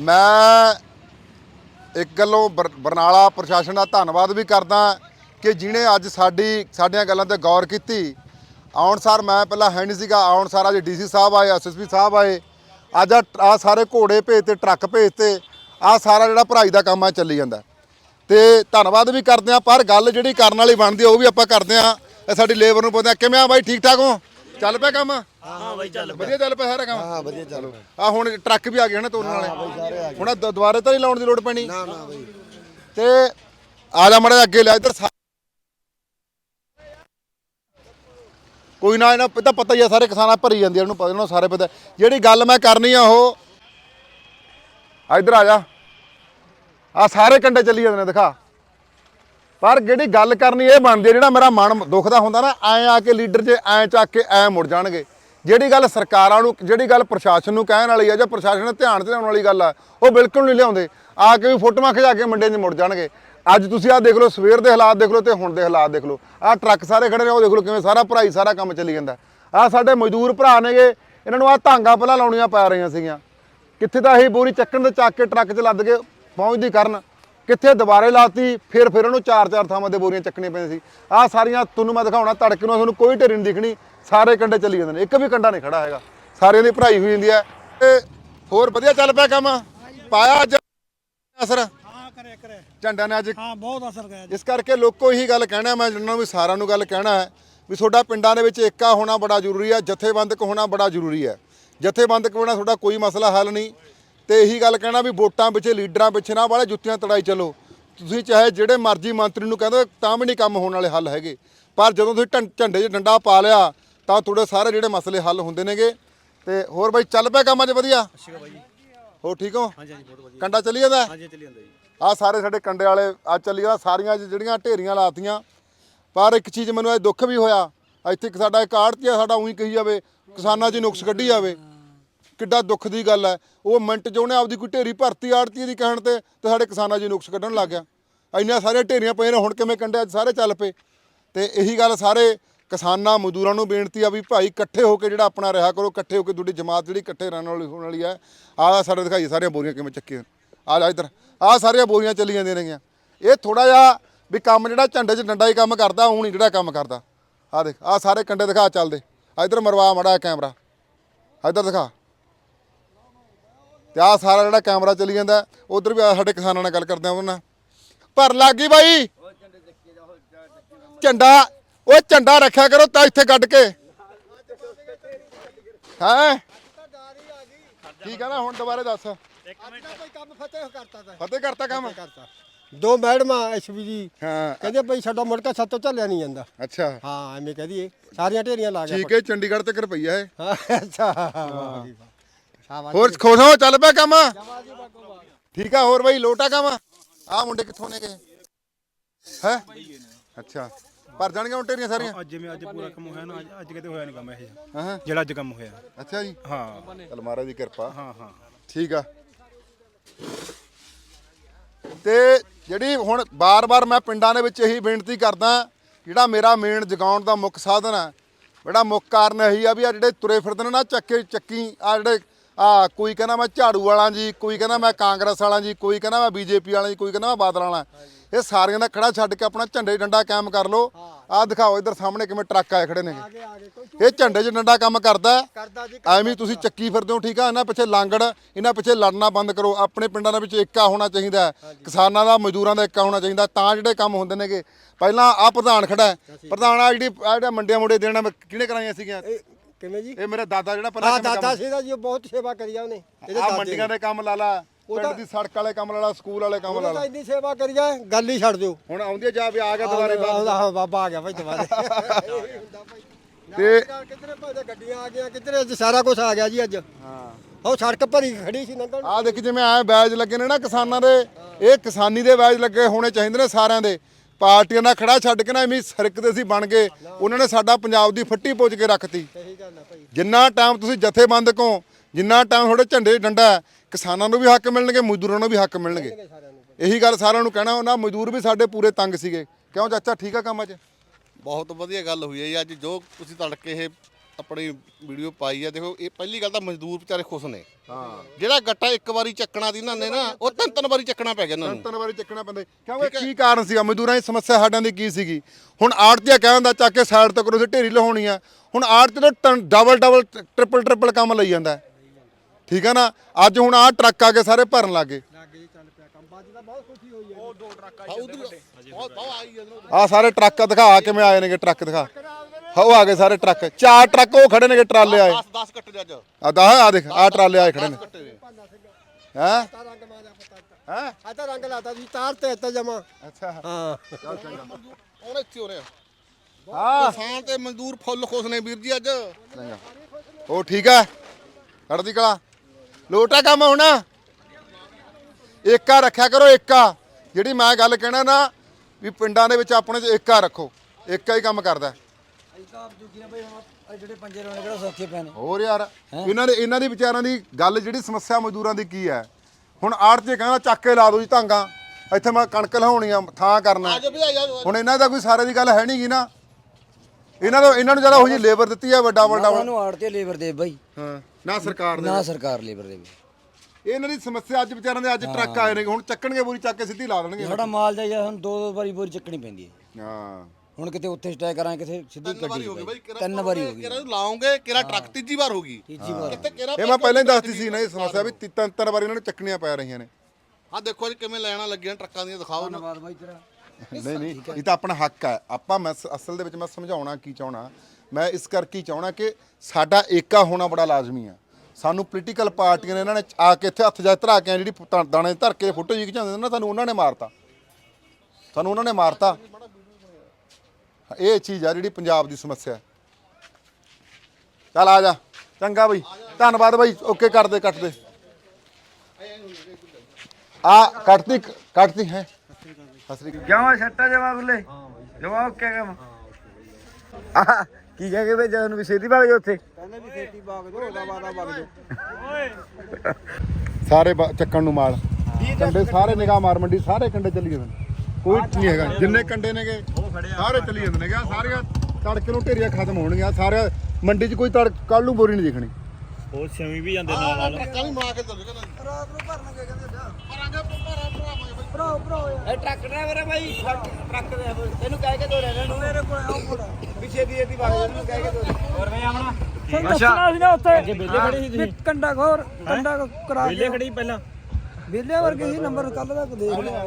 ਮੈਂ ਇੱਕ ਗੱਲੋਂ ਬਰ- ਬਰਨਾਲਾ ਪ੍ਰਸ਼ਾਸਨ ਦਾ ਧੰਨਵਾਦ ਵੀ ਕਰਦਾ ਕਿ ਜਿਨੇ ਅੱਜ ਸਾਡੀ, ਸਾਡੀਆਂ ਗੱਲਾਂ ਤੇ ਗੌਰ ਕੀਤੀ। ਆਉਣ ਸਾਰ ਮੈਂ ਪਹਿਲਾਂ ਹੈ ਨਹੀਂ ਸੀਗਾ, ਆਉਣ ਸਾਰ ਅੱਜ ਡੀਸੀ ਸਾਹਿਬ ਆਏ ਐਸਐਸਪੀ ਸਾਹਿਬ ਆਏ। ਅੱਜ ਆ ਸਾਰੇ ਘੋੜੇ ਭੇਜ ਤੇ, ਟਰੱਕ ਭੇਜ ਤੇ ਆ ਸਾਰਾ ਜਿਹੜਾ ਭਰਾਈ ਦਾ ਕੰਮ ਆ ਚੱਲੀ ਜਾਂਦਾ। ਤੇ ਧੰਨਵਾਦ ਵੀ ਕਰਦੇ ਆ ਪਰ ਗੱਲ ਜਿਹੜੀ ਕਰਨ ਵਾਲੀ ਬਣਦੀ ਉਹ ਵੀ ਆਪਾਂ ਕਰਦੇ ਆ ਇਹ ਸਾਡੀ ਲੇਬਰ ਨੂੰ ਪੁੱਛਦੇ ਆ ਕਿਵੇਂ ਆ ਬਾਈ, ਠੀਕ ਠਾਕ ਹੋ? ਚੱਲ ਪਿਆ ਕੰਮ? ਹਾਂ ਬਾਈ ਚੱਲ ਵਧੀਆ ਚੱਲ ਪਿਆ ਸਾਰਾ ਕੰਮ? ਹਾਂ ਵਧੀਆ ਚੱਲ ਆ ਹੁਣ ਟਰੱਕ ਵੀ ਆ ਗਏ ਹਨ ਤੋਰਨ ਵਾਲੇ? ਹੁਣ ਆਹ ਦ- ਦੁਬਾਰੇ ਤਾਂ ਨਹੀਂ ਲਾਉਣ ਦੀ ਲੋੜ ਪੈਣੀ? ਨਾ ਨਾ ਬਈ। ਤੇ ਆ ਜਾ ਮੜਾ ਅੱਗੇ ਲਿਆ ਇੱਧਰ ਸਾ- ਕੋਈ ਨਾ ਇਹਨਾਂ ਤਾਂ ਪਤਾ ਹੀ ਆ ਸਾਰੇ ਕਿਸਾਨਾਂ ਭਰੀ ਜਾਂਦੀ ਆ, ਇਹਨੂੰ ਪਤਾ ਇਹਨਾਂ ਨੂੰ ਸਾਰੇ ਪਤਾ। ਜਿਹੜੀ ਗੱਲ ਮੈਂ ਕਰਨੀ ਆ ਉਹ ਆ ਇੱਧਰ ਆ ਜਾ। ਆ ਸਾਰੇ ਕੰਡੇ ਚੱਲੀ ਜਾਂਦੇ ਨੇ ਦਿਖਾ। ਪਰ ਜਿਹੜੀ ਗੱਲ ਕਰਨੀ ਇਹ ਬਣਦੀ ਹੈ, ਜਿਹੜਾ ਮੇਰਾ ਮਨ ਦੁਖਦਾ ਹੁੰਦਾ ਨਾ, ਐ ਆ ਕੇ ਲੀਡਰ ਜੇ ਐ ਚੱਕ ਕੇ ਐ ਮੁੜ ਜਾਣਗੇ। ਜਿਹੜੀ ਗੱਲ ਸਰਕਾਰਾਂ ਨੂੰ, ਜਿਹੜੀ ਗੱਲ ਪ੍ਰਸ਼ਾਸਨ ਨੂੰ ਕਹਿਣ ਵਾਲੀ ਆ ਜਾਂ ਪ੍ਰਸ਼ਾਸਨ ਦੇ ਧਿਆਨ 'ਚ ਲਿਆਉਣ ਵਾਲੀ ਗੱਲ ਆ, ਉਹ ਬਿਲਕੁਲ ਨਹੀਂ ਲਿਆਉਂਦੇ। ਆ ਕੇ ਵੀ ਫੋਟੋਆਂ ਖਿਚਾ ਕੇ ਮੰਡੇ 'ਚ ਮੁੜ ਜਾਣਗੇ। ਅੱਜ ਤੁਸੀਂ ਆ ਦੇਖ ਲਓ, ਸਵੇਰ ਦੇ ਹਾਲਾਤ ਦੇਖ ਲਓ ਤੇ ਹੁਣ ਦੇ ਹਾਲਾਤ ਦੇਖ ਲਓ। ਆ ਟਰੱਕ ਸਾਰੇ ਖੜੇ ਨੇ, ਉਹ ਦੇਖ ਲਓ ਕਿਵੇਂ ਸਾਰਾ ਭਰਾਈ ਸਾਰਾ ਕੰਮ ਚੱਲੀ ਜਾਂਦਾ। ਆ ਸਾਡੇ ਮਜ਼ਦੂਰ ਭਰਾ ਨੇਗੇ, ਇਹਨਾਂ ਨੂੰ ਆ ਧਾਂਗਾ ਪਹਿਲਾਂ ਲਾਉਣੀਆਂ ਪੈ ਰਹੀਆਂ ਸੀਗੀਆਂ। ਕਿੱਥੇ ਤਾਂ ਇਹ ਬੋਰੀ ਚੱਕਣ ਤੇ ਚੱਕ ਕੇ ਟਰੱਕ 'ਚ ਲੱਦ ਕੇ ਪਹੁੰਚਦੀ ਕਰਨ। ਕਿੱਥੇ ਦੁਬਾਰੇ ਲਾਤੀ ਫਿਰ ਫਿਰ ਉਹਨੂੰ ਚਾਰ ਚਾਰ ਥਾਵਾਂ ਤੇ ਬੋਰੀਆਂ ਚੱਕਣੀਆਂ ਪੈਂਦੀਆਂ ਸੀ। ਆਹ ਸਾਰੀਆਂ ਤੁਹਾਨੂੰ ਮੈਂ ਦਿਖਾਉਣਾ ਤੜਕੇ ਨੂੰ ਤੁਹਾਨੂੰ ਕੋਈ ਢੇਰੀ ਨਹੀਂ ਦਿਖਣੀ ਸਾਰੇ ਕੰਡੇ ਚੱਲੀ ਜਾਂਦੇ ਨੇ ਇੱਕ ਵੀ ਕੰਡਾ ਨਹੀਂ ਖੜਾ ਹੈਗਾ। ਸਾਰਿਆਂ ਦੀ ਭਰਾਈ ਹੋਈ ਜਾਂਦੀ ਹੈ। ਤੇ ਹੋਰ ਵਧੀਆ ਚੱਲ ਪਿਆ ਕੰਮ? ਪਾਇਆ ਅੱਜ? ਅਸਰ? ਹਾਂ ਕਰੇ ਕਰੇ ਝੰਡਾ ਨੇ ਅੱਜ ਹਾਂ ਬਹੁਤ ਅਸਰ ਗਿਆ ਇਸ ਕਰਕੇ ਲੋਕੋ ਇਹੀ ਗੱਲ ਕਹਿਣਾ ਮੈਂ ਜਿੰਨਾਂ ਨੂੰ ਵੀ ਸਾਰਿਆਂ ਨੂੰ ਗੱਲ ਕਹਿਣਾ ਹੈ ਵੀ ਤੁਹਾਡਾ ਪਿੰਡਾਂ ਦੇ ਵਿੱਚ ਏਕਾ ਹੋਣਾ ਬੜਾ ਜ਼ਰੂਰੀ ਹੈ ਜਥੇਬੰਦਕ ਹੋਣਾ ਬੜਾ ਜ਼ਰੂਰੀ ਹੈ। ਜਥੇਬੰਦਕ ਹੋਣਾ ਤੁਹਾਡਾ ਕੋਈ ਮਸਲਾ ਹੱਲ ਨਹੀਂ। ਤੇ ਇਹੀ ਗੱਲ ਕਹਿਣਾ ਵੀ ਵੋਟਾਂ ਪਿੱਛੇ ਲੀਡਰਾਂ ਪਿੱਛੇ ਨਾ ਵਾਲੇ ਜੁੱਤੀਆਂ ਤੜਾਈ ਚੱਲੋ। ਤੁਸੀਂ ਚਾਹੇ ਜਿਹੜੇ ਮਰਜ਼ੀ ਮੰਤਰੀ ਨੂੰ ਕਹਿੰਦੇ ਤਾਂ ਵੀ ਨਹੀਂ ਕੰਮ ਹੋਣ ਵਾਲੇ ਹੱਲ ਹੈਗੇ। ਪਰ ਜਦੋਂ ਤੁਸੀਂ ਝੰਡੇ 'ਚ ਡੰਡਾ ਪਾ ਲਿਆ ਤਾਂ ਤੁਹਾਡੇ ਸਾਰੇ ਜਿਹੜੇ ਮਸਲੇ ਹੱਲ ਹੁੰਦੇ ਨੇਗੇ। ਤੇ ਹੋਰ ਬਾਈ ਚੱਲ ਪਿਆ ਕੰਮ ਅੱਜ ਵਧੀਆ? ਹੋ ਠੀਕ ਹੋ? ਹਾਂਜੀ ਹਾਂਜੀ ਬਹੁਤ ਵਧੀਆ। ਕੰਡਾ ਚੱਲੀ ਜਾਂਦਾ? ਹਾਂਜੀ ਚੱਲੀ ਜਾਂਦਾ ਜੀ। ਆ ਸਾਰੇ ਸਾਡੇ ਕੰਡੇ ਵਾਲੇ ਆ ਚੱਲੀ ਆ ਸਾਰੀਆਂ ਜਿਹੜੀਆਂ ਢੇਰੀਆਂ ਲਾਤੀਆਂ। ਪਰ ਇੱਕ ਚੀਜ਼ ਮੈਨੂੰ ਅੱਜ ਦੁੱਖ ਵੀ ਹੋਇਆ ਇੱਥੇ ਇੱਕ ਸਾਡਾ ਇੱਕ ਆੜਤੀ ਆ ਸਾਡਾ ਉਹੀ ਕਹੀ ਜਾਵੇ ਕਿਸਾਨਾਂ 'ਚ ਨੁਕਸ ਕੱਢੀ ਜਾਵੇ। ਕਿੱਡਾ ਦੁੱਖ ਦੀ ਗੱਲ ਹੈ। ਉਹ ਮਿੰਟ 'ਚ ਉਹਨੇ ਆਪਦੀ ਕੋਈ ਢੇਰੀ ਭਰਤੀ ਆੜਤੀ ਦੀ ਕਹਿਣ ਤੇ ਤੇ ਸਾਡੇ ਕਿਸਾਨਾਂ 'ਚ ਨੁਕਸ ਕੱਢਣ ਲੱਗ ਗਿਆ। ਇੰਨੀਆਂ ਸਾਰੀਆਂ ਢੇਰੀਆਂ ਪਈਆਂ ਨੇ, ਹੁਣ ਕਿਵੇਂ ਕੰਡੇ ਸਾਰੇ ਚੱਲ ਪਏ। ਤੇ ਇਹੀ ਗੱਲ ਸਾਰੇ ਕਿਸਾਨਾਂ, ਮਜ਼ਦੂਰਾਂ ਨੂੰ ਬੇਨਤੀ ਆ ਵੀ ਭਾਈ ਇਕੱਠੇ ਹੋ ਕੇ ਜਿਹੜਾ ਆਪਣਾ ਰਿਹਾ ਕਰੋ, ਇਕੱਠੇ ਹੋ ਕੇ ਤੁਹਾਡੀ ਜਮਾਤ ਜਿਹੜੀ ਇਕੱਠੇ ਰਹਿਣ ਵਾਲੀ ਹੋਣ ਵਾਲੀ ਹੈ, ਆਹ ਸਾਡੇ ਦਿਖਾਈ ਸਾਰੀਆਂ ਬੋਰੀਆਂ ਕਿਵੇਂ ਚੱਕੀਆਂ। ਆ ਜਾ ਇੱਧਰ, ਆਹ ਸਾਰੀਆਂ ਬੋਰੀਆਂ ਚੱਲੀ ਜਾਂਦੀਆਂ ਨੇਗੀਆਂ। ਇਹ ਥੋੜਾ ਜਿਹਾ ਵੀ ਕੰਮ ਜਿਹੜਾ ਝੰਡੇ 'ਚ ਡੰਡਾ ਹੀ ਕੰਮ ਕਰਦਾ ਹੁਣ ਨਹੀਂ ਜਿਹੜਾ ਕੰਮ ਕਰਦਾ। ਆਹ ਦੇਖ, ਆਹ ਸਾਰੇ ਕੰਡੇ ਦਿਖਾ ਚੱਲਦੇ। ਆ ਇੱਧਰ ਮਰਵਾ ਮੜਾ ਕੈਮਰਾ। ਇੱਧਰ ਦਿਖਾ। ਤੇ ਆਹ ਸਾਰਾ ਜਿਹੜਾ ਕੈਮਰਾ ਚੱਲੀ ਜਾਂਦਾ ਉਧਰ ਵੀ ਸਾਡੇ ਕਿਸਾਨਾਂ ਨਾਲ ਗੱਲ ਕਰਦੇ ਆ ਉਹਨਾਂ ਨਾਲ। ਭਰ ਲੱਗ ਗਈ ਬਾਈ। ਝੰਡਾ ਓਏ ਝੰਡਾ ਰੱਖਿਆ ਕਰੋ ਤਾਂ ਇੱਥੇ ਕੱਢ ਕੇ। ਹੈ? ਠੀਕ ਆ ਨਾ ਹੁਣ ਦੁਬਾਰੇ ਦੱਸ। ਫਤਿਹ ਕਰਤਾ ਤਾ ਕੰਮ? ਦੋ ਮੈਡਮਾਂ ਐਸਪੀ ਜੀ। ਹਾਂ। ਕਹਿੰਦੇ ਬਈ ਸਾਡਾ ਮੁੜਕਾ ਸੱਤੋਂ ਚੱਲਿਆ ਨਹੀਂ ਜਾਂਦਾ। ਅੱਛਾ। ਹਾਂ ਐਵੇਂ ਕਹਦੀਏ ਸਾਰੀਆਂ ਢੇਰੀਆਂ ਲਾ ਗਿਆ ਠੀਕ ਹੈ ਚੰਡੀਗੜ੍ਹ ਤੱਕ ਰੁਪਈਆ ਹੈ ਹਾਂ ਅੱਛਾ। ਹੋਰ ਖੁਸ਼ ਹੋ ਚੱਲ ਪਿਆ ਕੰਮ? ਠੀਕ ਆ ਹੋਰ ਬਾਈ ਲੋਟਾ ਕੰਮ? ਆ ਮੁੰਡੇ ਕਿੱਥੋਂ ਨੇ ਕੇ ਹੈ? ਅੱਛਾ। ਭਰ ਜਾਣਗੇ ਹੁਣ ਸਾਰੀਆਂ? ਅੱਜ ਜਿਵੇਂ ਅੱਜ ਪੂਰਾ ਕੰਮ ਹੋਇਆ ਨਾ ਅੱਜ ਅੱਜ ਕਿਤੇ ਹੋਇਆ ਨਹੀਂ ਕੰਮ ਇਹ ਜਿਹਾ। ਹਾਂ ਜਿਹੜਾ ਅੱਜ ਕੰਮ ਹੋਇਆ। ਅੱਛਾ ਜੀ। ਹਾਂ। ਚਲ ਮਹਾਰਾਜ ਦੀ ਕਿਰਪਾ। ਹਾਂ ਹਾਂ। ਠੀਕ ਆ। ਤੇ ਜਿਹੜੀ ਹੁਣ ਬਾਰ-ਬਾਰ ਮੈਂ ਪਿੰਡਾਂ ਦੇ ਵਿੱਚ ਇਹੀ ਬੇਨਤੀ ਕਰਦਾ ਜਿਹੜਾ ਮੇਰਾ ਮੇਨ ਜਗਾਉਣ ਦਾ ਮੁੱਖ ਸਾਧਨ ਹੈ ਜਿਹੜਾ ਮੁੱਖ ਕਾਰਨ ਇਹੀ ਆ ਵੀ ਆ ਜਿਹੜੇ ਤੁਰੇ ਫਿਰਦੇ ਨੇ ਨਾ ਚੱਕੇ ਚੱਕੀ ਆ ਜਿਹੜੇ ਆ ਕੋਈ ਕਹਿੰਦਾ ਮੈਂ ਝਾੜੂ ਵਾਲਾ ਜੀ ਕੋਈ ਕਹਿੰਦਾ ਮੈਂ ਕਾਂਗਰਸ ਵਾਲਾ ਜੀ ਕੋਈ ਕਹਿੰਦਾ ਮੈਂ ਬੀਜੇਪੀ ਵਾਲਾ ਜੀ ਕੋਈ ਕਹਿੰਦਾ ਮੈਂ ਬਾਦਲ ਵਾਲਾ। ਇਹ ਸਾਰਿਆਂ ਦਾ ਖੜਾ ਛੱਡ ਕੇ ਆਪਣਾ ਝੰਡੇ ਡੰਡਾ ਕਾਇਮ ਕਰ ਲਓ। ਆ ਦਿਖਾਓ ਇੱਧਰ ਸਾਹਮਣੇ ਕਿਵੇਂ ਟਰੱਕ ਆਏ ਖੜੇ ਨੇ। ਇਹ ਝੰਡੇ 'ਚ ਡੰਡਾ ਕੰਮ ਕਰਦਾ ਐਵੇਂ ਤੁਸੀਂ ਚੱਕੀ ਫਿਰਦੇ ਹੋ ਠੀਕ ਆ? ਇਹਨਾਂ ਪਿੱਛੇ ਲਾਂਗੜ ਇਹਨਾਂ ਪਿੱਛੇ ਲੜਨਾ ਬੰਦ ਕਰੋ। ਆਪਣੇ ਪਿੰਡਾਂ ਦੇ ਵਿੱਚ ਏਕਾ ਹੋਣਾ ਚਾਹੀਦਾ ਕਿਸਾਨਾਂ ਦਾ ਮਜ਼ਦੂਰਾਂ ਦਾ ਏਕਾ ਹੋਣਾ ਚਾਹੀਦਾ। ਤਾਂ ਜਿਹੜੇ ਕੰਮ ਹੁੰਦੇ ਨੇਗੇ। ਪਹਿਲਾਂ ਆ ਪ੍ਰਧਾਨ ਖੜਾ ਹੈ। ਪ੍ਰਧਾਨ ਆ ਜਿਹੜੀ ਆ ਜਿਹੜਾ ਮੰਡੀਆਂ ਮੁੰਡੇ ਦੇਣਾ ਕਿਹਨੇ ਕਰਾਈਆਂ ਸੀਗੀਆਂ? ਕਿਵੇਂ ਜੀ? ਇਹ ਮੇਰੇ ਦਾਦਾ ਜਿਹੜਾ ਆ ਪਹਿਲਾਂ ਕੰਮ ਦਾਦਾ ਸੀ ਦਾ ਜੀ ਉਹ ਬਹੁਤ ਸੇਵਾ ਕਰੀ ਆ ਉਹਨੇ। ਇਹਦੇ ਆ ਦਾਦੇ ਮੰਡੀਆਂ ਦੇ ਕੰਮ ਲਾ ਲਾ ਪਿੰਡ ਦੀ ਸੜਕ ਵਾਲੇ ਕੰਮ ਲਾ ਲਾ ਸਕੂਲ ਵਾਲੇ ਕੰਮ ਲਾ ਉਹਨੇ ਲਾ। ਇੰਨੀ ਸੇਵਾ ਕਰੀ ਆ ਗੱਲ ਹੀ ਛੱਡ ਦਿਓ। ਹੁਣ ਆਉਂਦੀ ਆ ਜਾ ਵੀ ਆ ਗਿਆ ਦੁਬਾਰੇ ਆਉਂਦਾ ਹਾਂ ਬਾਬਾ ਆ ਗਿਆ ਭਾਈ ਦੁਬਾਰੇ। ਤੇ ਕਿੱਧਰੇ ਭਾਈ ਗੱਡੀਆਂ ਆ ਗਈਆਂ ਕਿੱਧਰੇ ਅੱਜ ਸਾਰਾ ਕੁਝ ਆ ਗਿਆ ਜੀ ਅੱਜ। ਹਾਂ। ਉਹ ਸੜਕ ਭਰੀ ਖੜੀ ਸੀ ਲੰਘਣ ਆ ਦੇਖ ਜਿਵੇਂ ਐ ਬੈਜ ਲੱਗੇ ਨੇ ਨਾ ਕਿਸਾਨਾਂ ਦੇ ਇਹ ਕਿਸਾਨੀ ਦੇ ਬੈਜ ਲੱਗੇ ਹੋਣੇ ਚਾਹੀਦੇ ਨੇ ਸਾਰਿਆਂ ਦੇ। ਪਾਰਟੀਆਂ ਦਾ ਖੜਾ ਛੱਡ ਕੇ ਨਾ ਐਵੇਂ ਸਰਕਦੇ ਸੀ ਬਣ ਗਏ। ਉਹਨਾਂ ਨੇ ਸਾਡਾ ਪੰਜਾਬ ਦੀ ਫੱਟੀ ਪੁੱਜ ਕੇ ਰੱਖਤੀ। ਜਿੰਨਾ ਟਾਈਮ ਤੁਸੀਂ ਜਥੇਬੰਦਕ ਹੋ ਜਿੰਨਾ ਟਾਈਮ ਤੁਹਾਡੇ ਝੰਡੇ ਡੰਡਾ ਕਿਸਾਨਾਂ ਨੂੰ ਵੀ ਹੱਕ ਮਿਲਣਗੇ, ਮਜ਼ਦੂਰਾਂ ਨੂੰ ਵੀ ਹੱਕ ਮਿਲਣਗੇ। ਇਹੀ ਗੱਲ ਸਾਰਿਆਂ ਨੂੰ ਕਹਿਣਾ, ਉਹਨਾਂ ਮਜ਼ਦੂਰ ਵੀ ਸਾਡੇ ਪੂਰੇ ਤੰਗ ਸੀਗੇ। ਕਿਉਂ ਚਾਚਾ, ਠੀਕ ਆ ਕੰਮ ਅੱਜ? ਬਹੁਤ ਵਧੀਆ ਗੱਲ ਹੋਈ ਹੈ ਜੀ, ਅੱਜ ਜੋ ਤੁਸੀਂ ਤੜਕੇ ਇਹ ਆਪਣੀ ਵੀਡੀਓ ਪਾਈ ਆ ਦੇਖੋ ਇਹ ਪਹਿਲੀ ਗੱਲ ਤਾਂ ਮਜ਼ਦੂਰ ਵਿਚਾਰੇ ਖੁਸ਼ ਨੇ। ਹਾਂ। ਜਿਹੜਾ ਗੱਟਾ ਇੱਕ ਵਾਰੀ ਚੱਕਣਾ ਦੀ ਇਹਨਾਂ ਨੇ ਨਾ ਉਹ ਤਿੰਨ ਤਿੰਨ ਵਾਰੀ ਚੱਕਣਾ ਪੈ ਗਿਆ ਇਹਨਾਂ ਨੂੰ। ਤਿੰਨ ਵਾਰੀ ਚੱਕਣਾ ਪੈਂਦੇ ਕਿਉਂਕਿ ਕੀ ਕਾਰਨ ਸੀਗਾ? ਮਜ਼ਦੂਰਾਂ ਦੀ ਸਮੱਸਿਆ ਸਾਡਾਂ ਦੀ ਕੀ ਸੀਗੀ? ਹੁਣ ਆੜਤੀਆ ਕਹਿੰਦਾ ਚੱਕ ਕੇ ਸਾਈਡ ਤੋਂ ਕਰੋ ਤੇ ਢੇਰੀ ਲਹਾਉਣੀ ਆ। ਹੁਣ ਆੜਤੀ ਤੋਂ ਡਬਲ ਡਬਲ ਟ੍ਰਿਪਲ ਟ੍ਰਿਪਲ ਕੰਮ ਲਈ ਜਾਂਦਾ। ਠੀਕ ਹੈ ਨਾ? ਅੱਜ ਹੁਣ ਆਹ ਟਰੱਕ ਆ ਕੇ ਸਾਰੇ ਭਰਨ ਲੱਗੇ ਲੱਗੇ ਚੱਲ ਪਿਆ ਕੰਮ ਬਾਜ ਦਾ ਬਹੁਤ ਖੁਸ਼ੀ ਹੋਈ ਹੈ ਉਹ ਦੋ ਟਰੱਕ ਆਈ ਉਧਰ ਬਹੁਤ ਬਹੁਤ ਆਈ ਜਾਂਦੇ ਆ ਸਾਰੇ ਟਰੱਕ ਦਿਖਾ ਕਿਵੇਂ ਆਏ ਨੇਗੇ ਟਰੱਕ ਦਿਖਾ। ਹਾਂ ਉਹ ਆ ਗਏ ਸਾਰੇ ਟਰੱਕ। ਚਾਰ ਟਰੱਕ ਉਹ ਖੜੇ ਨੇਗੇ ਟਰਾਲੇ ਆਏ। 10 10 ਕੱਟੇ ਅੱਜ। ਆ ਦਾ ਆ ਦੇਖ ਆ ਟਰਾਲੇ ਆਏ ਖੜੇ ਨੇ। ਹੈ? ਤਾਂ ਰੰਗ ਮਾਰਿਆ ਪਤਾ ਹੈ? ਆ ਤਾਂ ਰੰਗ ਲਾਤਾ ਜੀ ਤਾਰ ਤੇ ਇੱਥੇ ਜਮਾ। ਅੱਛਾ। ਹਾਂ। ਹੁਣ ਇੱਥੇ ਹੋ ਰਿਹਾ? ਹਾਂ। ਕਿਸਾਨ ਤੇ ਮਜ਼ਦੂਰ ਫੁੱਲ ਖੁਸ਼ ਨੇ ਵੀਰ ਜੀ ਅੱਜ। ਚੰਗਾ। ਉਹ ਠੀਕ ਹੈ ਕੱਢਦੀ ਕਲਾ। ਲੋਟਾ ਕੰਮ ਹੁਣ। ਏਕਾ ਰੱਖਿਆ ਕਰੋ ਏਕਾ। ਜਿਹੜੀ ਮੈਂ ਗੱਲ ਕਹਿਣਾ ਨਾ ਵੀ ਪਿੰਡਾਂ ਦੇ ਵਿੱਚ ਆਪਣੇ 'ਚ ਏਕਾ ਰੱਖੋ। ਏਕਾ ਹੀ ਕੰਮ ਕਰਦਾ। ਜਿਹੜੇ ਪੰਜੇ ਲਾਉਣੇ ਕਿਹੜਾ ਸੌਖੇ ਪੈ ਨੇ ਹੋਰ ਯਾਰ ਇਹਨਾਂ ਦੇ ਇਹਨਾਂ ਦੀ ਵਿਚਾਰਾਂ ਦੀ ਗੱਲ ਜਿਹੜੀ ਸਮੱਸਿਆ ਮਜ਼ਦੂਰਾਂ ਦੀ ਕੀ ਹੈ? ਹੁਣ ਆੜਤ ਜੇ ਕਹਿੰਦਾ ਚੱਕ ਕੇ ਲਾ ਦੋ ਜੀ ਤਾਂਗਾ ਇੱਥੇ ਮੈਂ ਕਣਕ ਲਹਾਉਣੀ ਆ ਥਾਂ ਕਰਨਾ। ਅੱਜ ਵੀ ਆ ਜਾ ਹੁਣ ਇਹਨਾਂ ਦਾ ਕੋਈ ਸਾਰੇ ਦੀ ਗੱਲ ਹੈ ਨਹੀਂਗੀ ਨਾ। ਇਹਨਾਂ ਦਾ ਇਹਨਾਂ ਨੂੰ ਜਿਹੜਾ ਉਹ ਜੀ ਲੇਬਰ ਦਿੱਤੀ ਹੈ ਵੱਡਾ ਵੱਡਾ ਉਹਨਾਂ ਨੂੰ ਆੜ ਤੇ ਲੇਬਰ ਦੇ ਬਾਈ। ਹਾਂ ਨਾ ਸਰਕਾਰ ਦੇ। ਨਾ ਸਰਕਾਰ ਲੇਬਰ ਦੇ ਇਹਨਾਂ ਦੀ ਸਮੱਸਿਆ ਅੱਜ ਵਿਚਾਰਾਂ ਦੇ ਅੱਜ ਟਰੱਕ ਆਏ ਨੇ ਹੁਣ ਚੱਕਣਗੇ ਬੋਰੀ ਚੱਕ ਕੇ ਸਿੱਧੀ ਲਾ ਦੇਣਗੇ। ਸਾਡਾ ਮਾਲ ਜਾਈਆ ਹੁਣ ਦੋ ਦੋ ਵਾਰੀ ਬੋਰੀ ਚੱਕਣੀ ਪੈਂਦੀ ਹੈ। ਹਾਂ। ਹੁਣ ਕਿਤੇ ਉੱਥੇ ਸਟੇ ਕਰਾਂ ਕਿਤੇ ਸਿੱਧੀ ਤਿੰਨ ਵਾਰੀ ਗੱਡੀ ਹੋ ਗਈ ਬਾਈ। ਕਿਹੜਾ ਤਿੰਨ ਵਾਰੀ ਹੋ ਗਈ। ਕਿਹੜਾ ਲਾਉਂਗੇ ਕਿਹੜਾ ਟਰੱਕ ਤੀਜੀ ਵਾਰ ਹੋ ਗਈ। ਤੀਜੀ ਵਾਰ ਕਿਤੇ ਕਿਹੜਾ ਇਹ ਮੈਂ ਪਹਿਲਾਂ ਹੀ ਦੱਸਤੀ ਸੀ ਨਾ ਇਹ ਸਮੱਸਿਆ ਵੀ ਤਿੰਨ ਤਿੰਨ ਵਾਰੀ ਇਹਨਾਂ ਨੂੰ ਚੱਕਣੀਆਂ ਪੈ ਰਹੀਆਂ ਨੇ। ਆ ਦੇਖੋ ਜੀ ਕਿਵੇਂ ਲੈਣਾ ਲੱਗੀਆਂ ਟਰੱਕਾਂ ਦੀਆਂ ਦਿਖਾਓ ਨਾ। ਧੰਨਵਾਦ ਬਾਈ ਤੇਰਾ। ਨਹੀਂ ਨਹੀਂ ਇਹ ਤਾਂ ਆਪਣਾ ਹੱਕ ਹੈ। ਆਪਾਂ ਮੈਂ ਸ- ਅਸਲ ਦੇ ਵਿੱਚ ਮੈਂ ਸਮਝਾਉਣਾ ਕੀ ਚਾਹਣਾ ਮੈਂ ਇਸ ਕਰਕੇ ਹੀ ਚਾਹਣਾ ਕਿ ਸਾਡਾ ਏਕਾ ਹੋਣਾ ਬੜਾ ਲਾਜ਼ਮੀ ਆ। ਸਾਨੂੰ ਪੋਲੀਟੀਕਲ ਪਾਰਟੀਆਂ ਨੇ ਇਹਨਾਂ ਨੇ ਆ ਕੇ ਇੱਥੇ ਹੱਥ ਜਾ ਧਰਾ ਕੇ ਜਿਹੜੀ ਦਾਣੇ ਧਰ ਕੇ ਫੋਟੋ ਜੀ ਖਿਚਾਉਂਦੇ ਨੇ ਨਾ ਸਾਨੂੰ ਉਹਨਾਂ ਨੇ ਮਾਰਤਾ। ਸਾਨੂੰ ਉਹਨਾਂ ਨੇ ਮਾਰਤਾ। ਇਹ ਚੀਜ਼ ਆ ਜਿਹੜੀ ਪੰਜਾਬ ਦੀ ਸਮੱਸਿਆ ਹੈ। ਚੱਲ ਆ ਜਾ। ਚੰਗਾ ਬਈ। ਧੰਨਵਾਦ ਬਈ। ਓਕੇ ਕਰ ਦੇ ਕੱਟ ਦੇ ਆ ਕੱਟਦੀ ਕੱਟਦੀ ਹੈ। ਸਸਰੀ ਜਮਾ ਛੱਟਾ ਜਮਾ ਬੁੱਲੇ ਜਮਾ ਓਕੇ ਕੰਮ ਆਹ, ਕੀ ਕਹਿ ਕੇ ਭੇਜਿਆ ਉਹਨੂੰ ਵੀ? ਛੇਤੀ ਭਾਗ ਜਾ ਉੱਥੇ। ਕਹਿੰਦੇ ਵੀ ਖੇਤੀ ਬਾਗ ਦੋ ਉਹਦਾ ਵਾਦਾ ਵਗ ਜੋ ਸਾਰੇ ਚੱਕਣ ਨੂੰ ਮਾਲ। ਕੰਡੇ ਸਾਰੇ ਨਿਗਾਹ ਮਾਰ ਮੰਡੀ ਸਾਰੇ ਕੰਡੇ ਚੱਲੀ ਜਾਂਦੇ ਕੋਈ ਨਹੀਂ ਹੈਗਾ। ਜਿੰਨੇ ਕੰਡੇ ਨੇਗੇ ਸਾਰੇ ਚੱਲੀ ਜਾਂਦੇ ਨੇਗੇ ਆਹ ਸਾਰੀਆਂ ਤੜਕੇ ਨੂੰ ਢੇਰੀਆਂ ਖਤਮ ਹੋਣਗੀਆਂ ਸਾਰੇ ਮੰਡੀ 'ਚ ਕੋਈ ਤੜ ਕੱਲ ਨੂੰ ਬੋਰੀ ਨਹੀਂ ਦਿਖਣੀ। ਉਹ ਛਵੀ ਵੀ ਜਾਂਦੇ ਨਾਲ ਨਾਲ। ਟਰੱਕਾਂ ਵੀ ਬਣਾ ਕੇ ਚੱਲ ਕਹਿੰਦਾ। ਰਾਤ ਨੂੰ ਭਰਨਗੇ ਕਹਿੰਦੇ ਭਰਾਂਗੇ ਭਰਾ ਭਰਾਵਾਂਗੇ ਬਾਈ। ਭਰਾ ਭਰਾ ਇਹ ਟਰੱਕ ਡਰਾਈਵਰ ਹੈ ਬਾਈ ਟਰੱਕ ਦੇ ਇਹਨੂੰ ਕਹਿ ਕੇ ਦੋ ਰਹਿਣਾ ਮੇਰੇ ਕੋਲ ਆਉ ਕੋੜਾ ਪਿੱਛੇ ਦੀ ਇਹਦੀ ਬਾਗ ਇਹਨੂੰ ਕਹਿ ਕੇ ਦੋ ਅੱਛਾ। ਸੀ ਨਾ ਉੱਥੇ। ਅੱਗੇ ਬੇਲੇ ਖੜੇ ਸੀ ਤੁਸੀਂ? ਕੰਡਾ ਖੋਰ ਕੰਡਾ ਕਰਾ ਬੇਲੇ ਖੜੇ ਪਹਿਲਾਂ। ਵਿਹਲੇ ਵਰਗੇ ਸੀ ਨੰਬਰ ਕੱਲ ਦਾ ਦੇਖ ਲਿਆ।